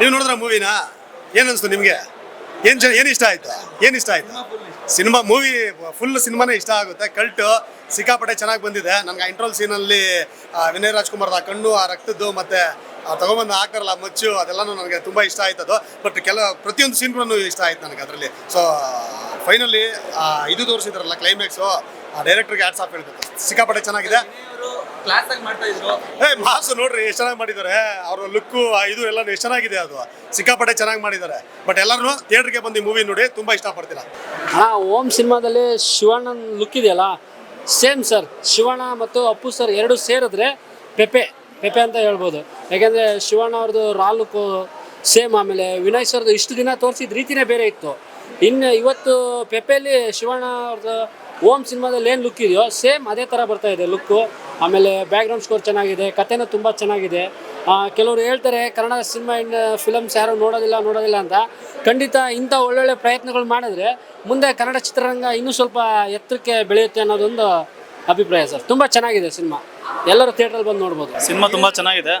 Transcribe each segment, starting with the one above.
ನೀವು ನೋಡಿದ್ರ ಮೂವಿನ? ಏನು ಅನಿಸ್ತು ನಿಮಗೆ? ಏನು ಏನು ಇಷ್ಟ ಆಯ್ತು? ಏನು ಇಷ್ಟ ಆಯ್ತು? ಸಿನಿಮಾ ಮೂವಿ ಫುಲ್ ಸಿನಿಮಾನೇ ಇಷ್ಟ ಆಗುತ್ತೆ. ಕಲ್ಟು ಸಿಕ್ಕಾಪಟ್ಟೆ ಚೆನ್ನಾಗಿ ಬಂದಿದೆ. ನನಗೆ ಇಂಟ್ರೋಲ್ ಸೀನಲ್ಲಿ ವಿನಯ್ ರಾಜ್ಕುಮಾರ್ದ ಕಣ್ಣು ಆ ರಕ್ತದ್ದು ಮತ್ತೆ ತಗೊಂಬಂದು ಹಾಕ್ತಾರಲ್ಲ ಮಚ್ಚು ಅದೆಲ್ಲನೂ ನನಗೆ ತುಂಬ ಇಷ್ಟ ಆಯ್ತದು. ಬಟ್ ಕೆಲ ಪ್ರತಿಯೊಂದು ಸೀನ್ಗಳನ್ನು ಇಷ್ಟ ಆಯ್ತು ನನಗೆ ಅದರಲ್ಲಿ. ಸೊ ಫೈನಲಿ ಇದು ತೋರಿಸಿದ್ರಲ್ಲ ಕ್ಲೈಮ್ಯಾಕ್ಸು ಆ ಡೈರೆಕ್ಟರ್ಗೆ ಆ್ಯಡ್ಸ್ ಆಫ್ ಹೇಳ್ಬೇಕು. ಸಿಕ್ಕಾಪಟ್ಟೆ ಚೆನ್ನಾಗಿದೆ. ಕ್ಲಾಸ್ ಆಗಿ ಮಾಡ್ತಾ ಇದ್ರು. ಏ ಮಾಸು ನೋಡ್ರಿ ಎಷ್ಟು ಚೆನ್ನಾಗಿ ಮಾಡಿದ್ದಾರೆ ಅವ್ರ ಲುಕ್ಕು ಇದು ಎಲ್ಲ ಎಷ್ಟು ಚೆನ್ನಾಗಿದೆ ಅದು. ಸಿಕ್ಕಾಪಟ್ಟೆ ಚೆನ್ನಾಗಿ ಮಾಡಿದ್ದಾರೆ ಬಟ್ ಎಲ್ಲರೂ ಥಿಯೇಟ್ರಿಗೆ ಬಂದು ಮೂವಿ ನೋಡಿ ತುಂಬಾ ಇಷ್ಟಪಡ್ತೀರಾ? ಹಾ ಓಂ ಸಿನಿಮಾದಲ್ಲಿ ಶಿವಣ್ಣನ ಲುಕ್ ಇದೆಯಲ್ಲ? ಸೇಮ್ ಸರ್ ಶಿವಣ್ಣ ಮತ್ತು ಅಪ್ಪು ಸರ್ ಎರಡು ಸೇರಿದ್ರೆ ಪೆಪೆ ಪೆಪೆ ಅಂತ ಹೇಳ್ಬೋದು. ಯಾಕೆಂದರೆ ಶಿವಣ್ಣ ಅವ್ರದ್ದು ರಾ ಲುಕ್ಕು ಸೇಮ್ ಆಮೇಲೆ ವಿನಯ್ ಸರ್ದು ಇಷ್ಟು ದಿನ ತೋರಿಸಿದ ರೀತಿನೇ ಬೇರೆ ಇತ್ತು. ಇನ್ನು ಇವತ್ತು ಪೆಪೆಯಲ್ಲಿ ಶಿವಣ್ಣ ಅವ್ರದ್ದು ಓಂ ಸಿನಿಮಾದಲ್ಲಿ ಏನು ಲುಕ್ ಇದೆಯೋ ಸೇಮ್ ಅದೇ ಥರ ಬರ್ತಾ ಇದೆ ಲುಕ್ಕು ಆಮೇಲೆ ಬ್ಯಾಕ್ಗ್ರೌಂಡ್ ಸ್ಕೋರ್ ಚೆನ್ನಾಗಿದೆ ಕಥೆನೂ ತುಂಬ ಚೆನ್ನಾಗಿದೆ. ಕೆಲವರು ಹೇಳ್ತಾರೆ ಕನ್ನಡ ಸಿನಿಮಾ ಇನ್ ಫಿಲಮ್ಸ್ ಯಾರು ನೋಡೋದಿಲ್ಲ ನೋಡೋದಿಲ್ಲ ಅಂತ. ಖಂಡಿತ ಇಂಥ ಒಳ್ಳೊಳ್ಳೆ ಪ್ರಯತ್ನಗಳು ಮಾಡಿದ್ರೆ ಮುಂದೆ ಕನ್ನಡ ಚಿತ್ರರಂಗ ಇನ್ನೂ ಸ್ವಲ್ಪ ಎತ್ತರಕ್ಕೆ ಬೆಳೆಯುತ್ತೆ ಅನ್ನೋದೊಂದು ಅಭಿಪ್ರಾಯ ಸರ್. ತುಂಬ ಚೆನ್ನಾಗಿದೆ ಸಿನಿಮಾ ಎಲ್ಲರೂ ಥಿಯೇಟ್ರಲ್ಲಿ ಬಂದು ನೋಡ್ಬೋದು. ಸಿನಿಮಾ ತುಂಬ ಚೆನ್ನಾಗಿದೆ.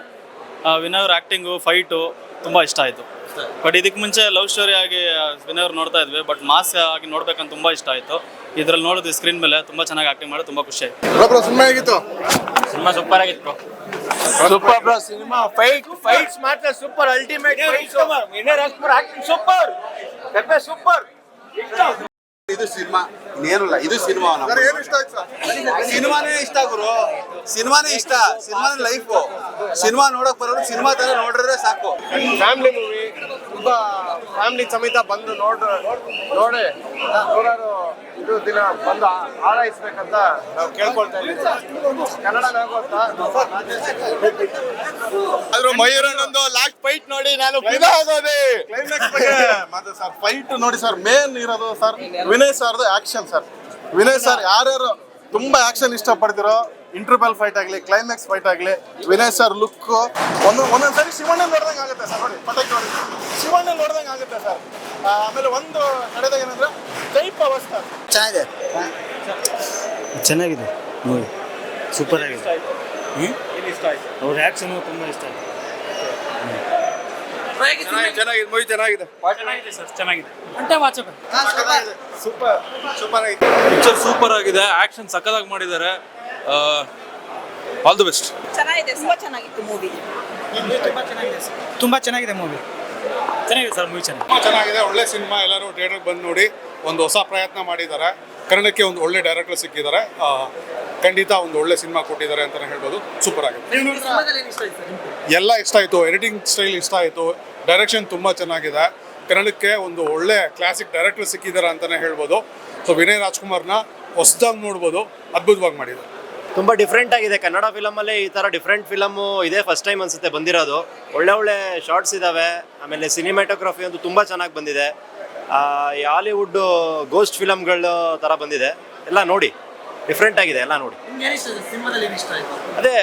ಆ, ವಿನಯ್ ಅವ್ರ ಆ್ಯಕ್ಟಿಂಗು ಫೈಟು ತುಂಬ ಇಷ್ಟ ಆಯಿತು. ಬಟ್ ಇದಕ್ಕೆ ಮುಂಚೆ ಲವ್ ಸ್ಟೋರಿ ಆಗಿ ಆ, ವಿನಯ್ ಅವ್ರು ನೋಡ್ತಾ ಇದ್ವಿ. ಬಟ್ ಮಾಸ್ ಆಗಿ ನೋಡ್ಬೇಕಂತ ತುಂಬಾ ಇಷ್ಟ ಆಯ್ತು. ಇದ್ರಲ್ಲಿ ನೋಡಿದ್ವಿ ಸ್ಕ್ರೀನ್ ಮೇಲೆ ತುಂಬಾ ಚೆನ್ನಾಗಿ ಆಕ್ಟಿಂಗ್ ಮಾಡಿ ತುಂಬಾ ಖುಷಿ ಆಯ್ತು. ಸಿನಿಮಾ ಆಗಿತ್ತು ಸಿನಿಮಾ ಸೂಪರ್ ಆಗಿತ್ತು super bro cinema fight fights ಮಾತ್ರ super ultimate fights Vinay Rajkumar acting super super ಇದು ಸಿನಿಮಾ ಇನ್ನೇನಿಲ್ಲ ಇದು ಸಿನಿಮಾ ಸಿನಿಮಾನೇ ಇಷ್ಟ ಗುರು. ಸಿನಿಮಾನೇ ಇಷ್ಟ ಸಿನಿಮಾನೇ ಲೈಫ್ ಸಿನಿಮಾ ನೋಡಕ್ ಬರೋರು ಸಿನಿಮಾ ತರ ನೋಡಿದ್ರೆ ಸಾಕು. ಫ್ಯಾಮಿಲಿ ಮೂವಿ ತುಂಬಾ ಫ್ಯಾಮಿಲಿ ಸಮೇತ ಬಂದು ನೋಡ್ರ ನೋಡಿ ನೂರಾರು ದಿನ ಬಂದು ಆಳೈಸ್ಬೇಕಂತ ನಾವು ಕೇಳ್ಕೊಳ್ತಾ ಇದ್ದೀವಿ. ಕನ್ನಡ ಗೊತ್ತಾ ಆದ್ರೂ ಲಾಸ್ಟ್ ಫೈಟ್ ನೋಡಿ ನಾನು ಸರ್ ಫೈಟ್ ನೋಡಿ ಸರ್ ಮೇನ್ ಇರೋದು ಸರ್ ವಿನಯ್ ಸರ್ದು ಆಕ್ಷನ್ ಸರ್ ವಿನಯ್ ಸರ್ ಯಾರ್ಯಾರು ತುಂಬಾ ಆಕ್ಷನ್ ಇಷ್ಟಪಡ್ತಿರೋ ಇಂಟರ್ಬಲ್ ಫೈಟ್ ಆಗಲಿ ಕ್ಲೈಮ್ಯಾಕ್ಸ್ ಫೈಟ್ ಆಗಲಿ ವಿನಯ್ ಸರ್ ಲುಕ್ ಒಂದು ಒಂದೊಂದ್ಸರಿ ಶಿವಣ್ಣ ನೋಡ್ದಂಗೆ ಆಗುತ್ತೆ ಸರ್ ನೋಡಿ ಪಟಾಕಿ ನೋಡಿ ಶಿವಣ್ಣ ನೋಡ್ದಂಗೆ ಆಗುತ್ತೆ ಸರ್ ಆಮೇಲೆ ಒಂದು ಕಡೆದಾಗ ಏನಂದ್ರೆ ಅವಸ್ಥೆ ಚೆನ್ನಾಗಿದೆ. ಚೆನ್ನಾಗಿದೆ. ಮೂವಿ ಸೂಪರ್ ಆಗಿದೆ. ಅವ್ರ ಆ್ಯಕ್ಷನ್ ತುಂಬ ಇಷ್ಟ ಆಯ್ತು. ಚೆನ್ನಾಗಿದೆ ಮೂವಿ ಚೆನ್ನಾಗಿದೆ. ಚೆನ್ನಾಗಿದೆ ಸರ್ ಚೆನ್ನಾಗಿದೆ. ಗಂಟೆ ವಾಚಕ ಸೂಪರ್ ಸೂಪರ್ ಆಗಿದೆ. ಪಿಕ್ಚರ್ ಸೂಪರ್ ಆಗಿದೆ. ಆಕ್ಷನ್ ಸಕ್ಕದಾಗಿ ಮಾಡಿದ್ದಾರೆ. ಆಲ್ ದಿ ಬೆಸ್ಟ್ ಚೆನ್ನಾಗಿದೆ ತುಂಬಾ ಚೆನ್ನಾಗಿತ್ತು ಮೂವಿ. ತುಂಬ ಚೆನ್ನಾಗಿದೆ ಮೂವಿ. ಚೆನ್ನಾಗಿದೆ ಸರ್ ಮೂವಿ ಚೆನ್ನಾಗಿದೆ. ತುಂಬಾ ಚೆನ್ನಾಗಿದೆ. ಒಳ್ಳೆ ಸಿನಿಮಾ ಎಲ್ಲರೂ ಥಿಯೇಟರ್ಗೆ ಬಂದು ನೋಡಿ ಒಂದು ಹೊಸ ಪ್ರಯತ್ನ ಮಾಡಿದ್ದಾರೆ. ಕನ್ನಡಕ್ಕೆ ಒಂದು ಒಳ್ಳೆ ಡೈರೆಕ್ಟರ್ ಸಿಕ್ಕಿದ್ದಾರೆ. ಆ, ಖಂಡಿತ ಒಂದು ಒಳ್ಳೆ ಸಿನಿಮಾ ಕೊಟ್ಟಿದ್ದಾರೆ ಅಂತಲೇ ಹೇಳ್ಬೋದು. ಸೂಪರ್ ಆಗಿದೆ. ಎಲ್ಲ ಇಷ್ಟ ಆಯಿತು. ಎಡಿಟಿಂಗ್ ಸ್ಟೈಲ್ ಇಷ್ಟ ಆಯಿತು. ಡೈರೆಕ್ಷನ್ ತುಂಬ ಚೆನ್ನಾಗಿದೆ. ಕನ್ನಡಕ್ಕೆ ಒಂದು ಒಳ್ಳೆ ಕ್ಲಾಸಿಕ್ ಡೈರೆಕ್ಟರ್ ಸಿಕ್ಕಿದ್ದಾರೆ ಅಂತಲೇ ಹೇಳ್ಬೋದು. ಸೊ ವಿನಯ್ ರಾಜ್ಕುಮಾರ್ನ ಹೊಸದಾಗಿ ನೋಡ್ಬೋದು. ಅದ್ಭುತವಾಗಿ ಮಾಡಿದ್ದಾರೆ. ತುಂಬ ಡಿಫ್ರೆಂಟ್ ಆಗಿದೆ. ಕನ್ನಡ ಫಿಲಮಲ್ಲಿ ಈ ಥರ ಡಿಫ್ರೆಂಟ್ ಫಿಲಮು ಇದೇ ಫಸ್ಟ್ ಟೈಮ್ ಅನ್ಸುತ್ತೆ ಬಂದಿರೋದು. ಒಳ್ಳೆ ಒಳ್ಳೆ ಶಾರ್ಟ್ಸ್ ಇದ್ದಾವೆ ಆಮೇಲೆ ಸಿನಿಮಾಟೋಗ್ರಫಿ ಅಂತೂ ತುಂಬ ಚೆನ್ನಾಗಿ ಬಂದಿದೆ. ಈ ಹಾಲಿವುಡ್ ಗೋಸ್ಟ್ ಫಿಲಮ್ಗಳು ಥರ ಬಂದಿದೆ. ಎಲ್ಲ ನೋಡಿ ಡಿಫ್ರೆಂಟ್ ಆಗಿದೆ ಎಲ್ಲ ನೋಡಿ. ಅದೇ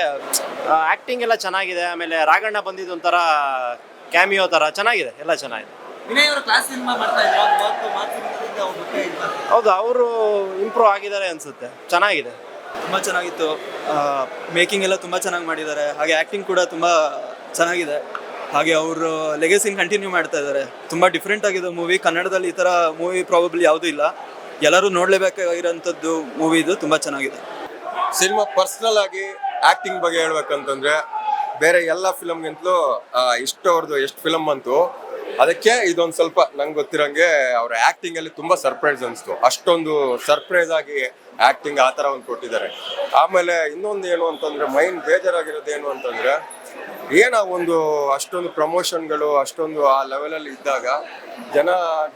ಆ್ಯಕ್ಟಿಂಗ್ ಎಲ್ಲ ಚೆನ್ನಾಗಿದೆ. ಆಮೇಲೆ ರಾಘಣ್ಣ ಬಂದಿದ್ದು ಒಂಥರ ಕ್ಯಾಮಿಯೋ ಥರ ಚೆನ್ನಾಗಿದೆ ಎಲ್ಲ ಚೆನ್ನಾಗಿದೆ. ಹೌದು ಅವರು ಇಂಪ್ರೂವ್ ಆಗಿದ್ದಾರೆ ಅನ್ಸುತ್ತೆ. ಚೆನ್ನಾಗಿದೆ. ತುಂಬ ಚೆನ್ನಾಗಿತ್ತು. ಮೇಕಿಂಗ್ ಎಲ್ಲ ತುಂಬ ಚೆನ್ನಾಗಿ ಮಾಡಿದ್ದಾರೆ. ಹಾಗೆ ಆ್ಯಕ್ಟಿಂಗ್ ಕೂಡ ತುಂಬ ಚೆನ್ನಾಗಿದೆ. ಹಾಗೆ ಅವರು ಲೆಗಸಿನ ಕಂಟಿನ್ಯೂ ಮಾಡ್ತಾ ಇದ್ದಾರೆ. ತುಂಬ ಡಿಫ್ರೆಂಟ್ ಆಗಿದೆ ಮೂವಿ ಕನ್ನಡದಲ್ಲಿ ಈ ಥರ ಮೂವಿ ಪ್ರಾಬಬ್ಲಿ ಯಾವುದೂ ಇಲ್ಲ. ಎಲ್ಲರೂ ನೋಡಲೇಬೇಕಾಗಿರೋಂಥದ್ದು ಮೂವಿ ಇದು. ತುಂಬ ಚೆನ್ನಾಗಿದೆ. ಸಿನಿಮಾ ಪರ್ಸ್ನಲ್ ಆಗಿ ಆ್ಯಕ್ಟಿಂಗ್ ಬಗ್ಗೆ ಹೇಳ್ಬೇಕಂತಂದ್ರೆ, ಬೇರೆ ಎಲ್ಲ ಫಿಲಮ್ಗಿಂತಲೂ ಇಷ್ಟವ್ರದ್ದು ಎಷ್ಟು ಫಿಲಮ್ ಅಂತು ಅದಕ್ಕೆ ಇದೊಂದು ಸ್ವಲ್ಪ ನಂಗೆ ಗೊತ್ತಿರಂಗೆ ಅವ್ರ ಆಕ್ಟಿಂಗ್ ಅಲ್ಲಿ ತುಂಬಾ ಸರ್ಪ್ರೈಸ್ ಅನಿಸ್ತು. ಅಷ್ಟೊಂದು ಸರ್ಪ್ರೈಸ್ ಆಗಿ ಆಕ್ಟಿಂಗ್ ಆ ತರ ಒಂದು ಕೊಟ್ಟಿದ್ದಾರೆ. ಆಮೇಲೆ ಇನ್ನೊಂದು ಏನು ಅಂತಂದ್ರೆ ಮೈಂಡ್ ಬೇಜಾರಾಗಿರೋದು ಏನು ಅಂತಂದ್ರೆ, ಏನ ಒಂದು ಅಷ್ಟೊಂದು ಪ್ರಮೋಷನ್ಗಳು ಅಷ್ಟೊಂದು ಆ ಲೆವೆಲಲ್ಲಿ ಇದ್ದಾಗ ಜನ,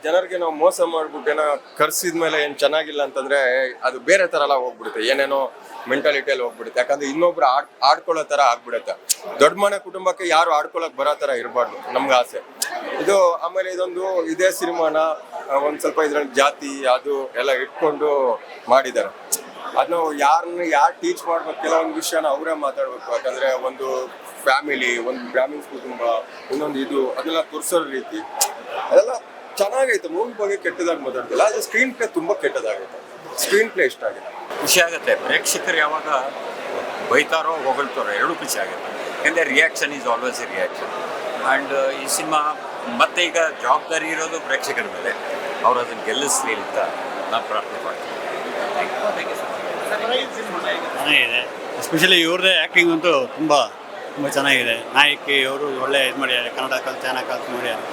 ಜನರಿಗೆ ನಾವು ಮೋಸ ಮಾಡ್ಬಿಟ್ಟು ಏನೋ ಕರ್ಸಿದ ಮೇಲೆ ಏನು ಚೆನ್ನಾಗಿಲ್ಲ ಅಂತಂದ್ರೆ, ಅದು ಬೇರೆ ಥರ ಎಲ್ಲ ಹೋಗ್ಬಿಡುತ್ತೆ. ಏನೇನೋ ಮೆಂಟಾಲಿಟಿಯಲ್ಲಿ ಹೋಗ್ಬಿಡುತ್ತೆ. ಯಾಕಂದ್ರೆ ಇನ್ನೊಬ್ರು ಆಡ್, ಆಡ್ಕೊಳ್ಳೋ ತರ ಆಗ್ಬಿಡುತ್ತೆ. ದೊಡ್ಡ ಮನೆ ಕುಟುಂಬಕ್ಕೆ ಯಾರು ಆಡ್ಕೊಳಕ್ ಬರೋ ಥರ ಇರಬಾರ್ದು, ನಮ್ಗೆ ಆಸೆ. ಇದು ಆಮೇಲೆ ಇದೊಂದು ಇದೇ ಸಿನಿಮಾನ ಒಂದು ಸ್ವಲ್ಪ ಇದ್ರಲ್ಲಿ ಜಾತಿ ಅದು ಎಲ್ಲ ಇಟ್ಕೊಂಡು ಮಾಡಿದ್ದಾರೆ. ಅದನ್ನ ಯಾರನ್ನ ಯಾರು ಟೀಚ್ ಮಾಡ್ಬೇಕು ಕೆಲವೊಂದು ವಿಷಯನ ಅವರೇ ಮಾತಾಡ್ಬೇಕು. ಯಾಕಂದ್ರೆ ಒಂದು ಫ್ಯಾಮಿಲಿ ಒಂದು ಗ್ರಾಮೀಣ ಕುಟುಂಬ, ಇನ್ನೊಂದು ಇದು, ಅದೆಲ್ಲ ತೋರಿಸೋ ರೀತಿ. ಅದೆಲ್ಲ ಚೆನ್ನಾಗೈತೆ ಮೂವಿ ಬಗ್ಗೆ ಕೆಟ್ಟದಾಗಿ ಮಾತಾಡ್ತಿಲ್ಲ. ಅದು ಸ್ಕ್ರೀನ್ ಪ್ಲೇ ತುಂಬಾ ಕೆಟ್ಟದಾಗುತ್ತೆ ಸ್ಕ್ರೀನ್ ಪ್ಲೇ ಇಷ್ಟ ಆಗಿದೆ. ಖುಷಿ ಆಗುತ್ತೆ. ಪ್ರೇಕ್ಷಕರು ಯಾವಾಗ ಬೈತಾರೋ ಹೊಗಳ್ತಾರೋ, ಎರಡೂ ಖುಷಿ ಆಗುತ್ತೆ. ಯಾಕಂದರೆ reaction is always a reaction and ಈ ಸಿನಿಮಾ ಮತ್ತೆ ಈಗ ಜವಾಬ್ದಾರಿ ಇರೋದು ಪ್ರೇಕ್ಷಕರ ಮೇಲೆ. ಅವರು ಅದನ್ನು ಗೆಲ್ಲಿಸ್ಲಿ ಅಂತ ನಾನು ಪ್ರಾರ್ಥನೆ ಮಾಡ್ತೀನಿ. ಚೆನ್ನಾಗಿದೆ. ಎಸ್ಪೆಷಲಿ ಇವ್ರದೇ ಆ್ಯಕ್ಟಿಂಗ್ ಅಂತೂ ತುಂಬ ತುಂಬ ಚೆನ್ನಾಗಿದೆ. ನಾಯಕಿ ಅವರು ಒಳ್ಳೆ ಇದು ಮಾಡಿದ್ದಾರೆ. ಕನ್ನಡ ಕಲ್ತು ಚೆನ್ನಾಗಿ ಕಲ್ತು ಮಾಡಿದ್ದಾರೆ.